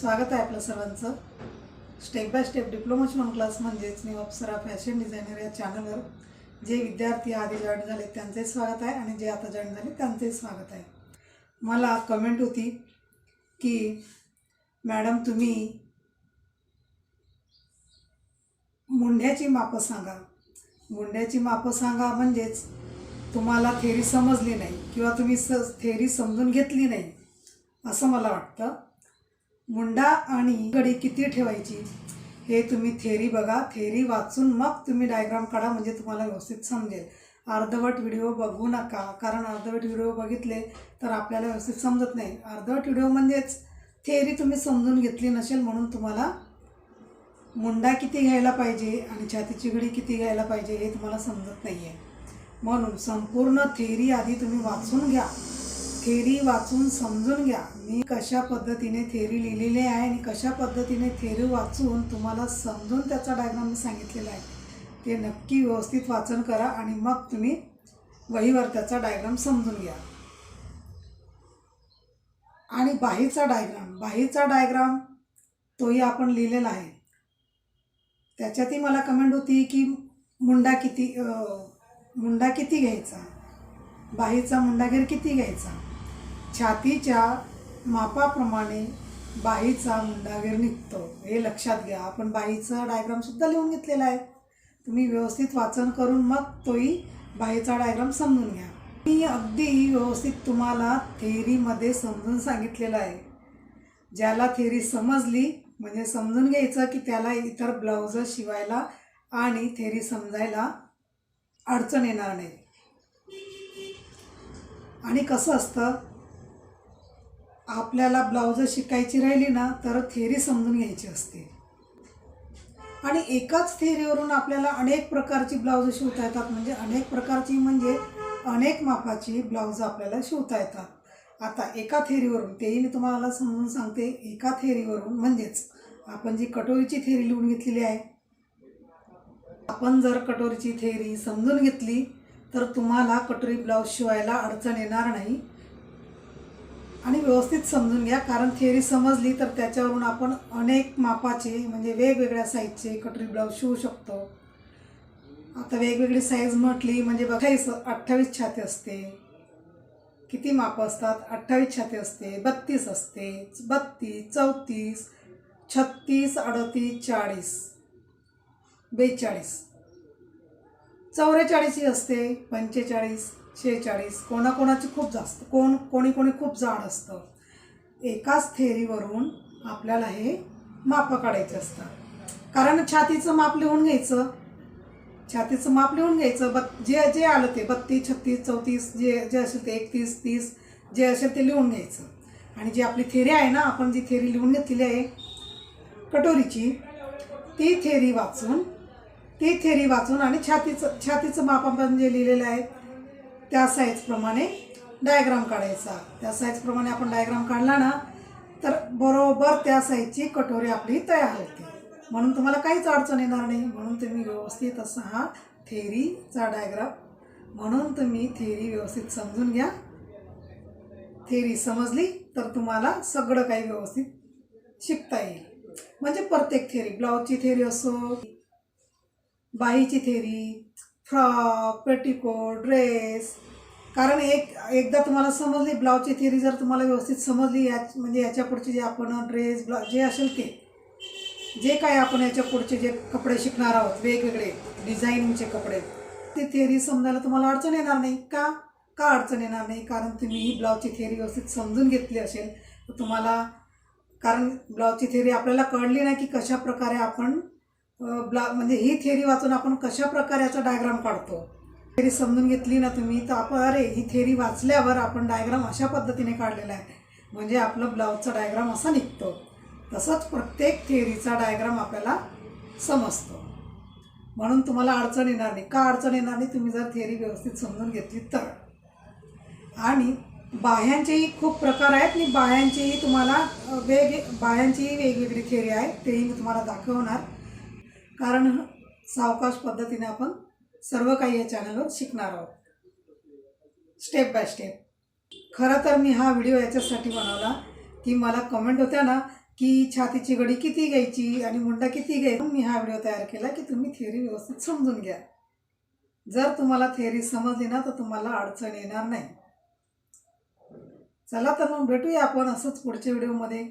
स्वागत आहे आपलं सर्वांचं. स्टेप बाय स्टेप डिप्लोमाची म्हणून क्लास म्हणजेच मी अप्सरा फॅशन डिझायनर या चॅनलवर जे विद्यार्थी आधी जॉईन झाले त्यांचंही स्वागत आहे आणि जे आता जॉईन झाले त्यांचंही स्वागत आहे. मला कमेंट होती की मॅडम तुम्ही मुंड्याची मापं सांगा. मुंड्याची मापं सांगा म्हणजेच तुम्हाला थेरी समजली नाही किंवा तुम्ही स थेरी समजून घेतली नाही असं मला वाटतं. मुंडा आणि गडी किती ठेवायची? हे तुम्ही थेरी बघा. थेरी वाचून मग तुम्ही डायग्राम काढा म्हणजे तुम्हाला व्यवस्थित समजेल. अर्धवट व्हिडिओ बघू नका. कारण अर्धवट व्हिडिओ बघितले तर आपल्याला व्यवस्थित समजत नाही. अर्धवट व्हिडिओ म्हणजेच थेरी तुम्ही समजून घेतली नसेल म्हणून तुम्हाला मुंडा किती घ्यायला पाहिजे आणि छातीची घडी किती घ्यायला पाहिजे हे तुम्हाला समजत नाही आहे म्हणून संपूर्ण थेरी आधी तुम्ही वाचून घ्या. थेरी वाचून समजून घ्या. मी कशा पद्धतीने थेरी लिहिलेली आहे आणि कशा पद्धतीने थेरी वाचून तुम्हाला समजून त्याचा डायग्राम मी सांगितलेला आहे. ते नक्की व्यवस्थित वाचन करा आणि मग तुम्ही वहीवर त्याचा डायग्राम समजून घ्या. आणि बाहीचा डायग्राम बाहीचा डायग्राम तोही आपण लिहिलेला आहे. त्याच्यातही मला कमेंट होती की मुंडा किती मुंडा किती घ्यायचा? बाहीचा मुंडागेर किती घ्यायचा? छातीच्या मापाप्रमाणे बाहीचा मुंडावीर निघतो. हे लक्षात घ्या. आपण बाहीचा डायग्रामसुद्धा लिहून घेतलेला आहे. तुम्ही व्यवस्थित वाचन करून मग तोही बाहीचा डायग्राम समजून घ्या. मी अगदी व्यवस्थित तुम्हाला थेरीमध्ये समजून सांगितलेलं आहे. ज्याला थेरी समजली म्हणजे समजून घ्यायचं की त्याला इतर ब्लाऊज शिवायला आणि थेरी समजायला अडचण येणार नाही. आणि कसं असतं? आपल्याला ब्लाउज शिकायची राहिली ना तर थेरी समजून घ्यायची असते. आणि एकाच थेरीवरून आपल्याला अनेक प्रकारची ब्लाउज शिवता येतात. म्हणजे अनेक प्रकारची म्हणजे अनेक मापाची ब्लाउज आपल्याला शिवता येतात. आता एका थेरीवरून तेही मी तुम्हाला समजून सांगते एका थेरीवरून म्हणजेच आपण जी कटोरीची थेरी लिहून घेतलेली आहे आपण जर कटोरीची थेरी समजून घेतली तर तुम्हाला कटोरी ब्लाऊज शिवायला अडचण येणार नाही. आणि व्यवस्थित समजून घ्या कारण थिअरी समजली तर त्याच्यावरून आपण अनेक मापाचे म्हणजे वेगवेगळ्या साईजचे कटरी ब्लाऊज शिवू शकतो. आता वेगवेगळी साईज म्हटली म्हणजे बघायच अठ्ठावीस छाती असते. किती मापं असतात? अठ्ठावीस छाती असते बत्तीस असते बत्तीस चौतीस छत्तीस अडतीस चाळीस बेचाळीस. चौवेचाळीसही असते पंचेचाळीस शेहेचाळीस. कोणाकोणाची खूप जास्त. कोण कोणी कोणी खूप जाड असतं. एकाच थेरीवरून आपल्याला हे मापं काढायचे असतात. कारण छातीचं माप लिहून घ्यायचं. छातीचं माप लिहून घ्यायचं. बत् जे जे आलं ते बत्तीस छत्तीस चौतीस जे जे असेल ते एकतीस तीस जे असेल ते लिहून घ्यायचं. आणि जी आपली थेरी आहे ना आपण जी थेरी लिहून घेतलेली आहे कटोरीची ती थेरी वाचून ती थेरी वाचून आणि छातीचं छातीचं माप आपण जे लिहिलेलं आहे त्या साईजप्रमाणे डायग्राम काढायचा. त्या साईजप्रमाणे आपण डायग्राम काढला ना तर बरोबर त्या साईजची कटोरी आपली तयार होते. म्हणून तुम्हाला काहीच अडचण येणार नाही. म्हणून तुम्ही व्यवस्थित असा हा थेरीचा डायग्राम म्हणून तुम्ही थेरी व्यवस्थित समजून घ्या. थेरी समजली तर तुम्हाला सगळं काही व्यवस्थित शिकता येईल. म्हणजे प्रत्येक थेरी ब्लाऊजची थेरी असो बाहीची थेरी फ्रॉक पेटिकोट ड्रेस कारण एक एकदा तुम्हाला समजली ब्लाऊजची थेरी जर तुम्हाला व्यवस्थित समजली या म्हणजे याच्या पुढचे जे आपण ड्रेस ब्ला जे असेल ते. जे काय आपण याच्या पुढचे जे कपडे शिकणार आहोत वेगवेगळे डिझाईनचे कपडे ते थेरी समजायला तुम्हाला अडचण येणार नाही. का? का अडचण येणार नाही? कारण तुम्ही ही ब्लाऊजची थेरी व्यवस्थित समजून घेतली असेल तर तुम्हाला कारण ब्लाऊजची थेरी आपल्याला कळली नाही की कशा प्रकारे आपण ब्ला म्हणजे ही थेरी वाचून आपण कशा प्रकारे याचा डायग्राम काढतो? थेरी समजून घेतली ना तुम्ही तर आपण अरे ही थेरी वाचल्यावर आपण डायग्राम अशा पद्धतीने काढलेला आहे. म्हणजे आपलं ब्लाऊजचा डायग्राम असा निघतो. तसंच प्रत्येक थेरीचा डायग्राम आपल्याला समजतो. म्हणून तुम्हाला अडचण येणार नाही. का अडचण येणार नाही? तुम्ही जर थेरी व्यवस्थित समजून घेतली तर. आणि बाह्यांचेही खूप प्रकार आहेत आणि बाह्यांचेही तुम्हाला वेग बाह्यांचीही वेगवेगळी थेरी आहे तेही मी तुम्हाला दाखवणार. कारण सावकाश पद्धतीने आपण सर्व काही या चॅनलवर शिकणार आहोत. स्टेप बाय स्टेप खरं तर मी हा व्हिडिओ याच्यासाठी बनवला की मला कमेंट होत्या ना की छातीची गडी किती घ्यायची आणि मुंडा किती घ्यायचा. मी हा व्हिडिओ तयार केला की तुम्ही थिअरी व्यवस्थित समजून घ्या. जर तुम्हाला थेअरी समजली ना तर तुम्हाला अडचण येणार नाही. चला तर मग भेटूया आपण असंच पुढच्या व्हिडिओमध्ये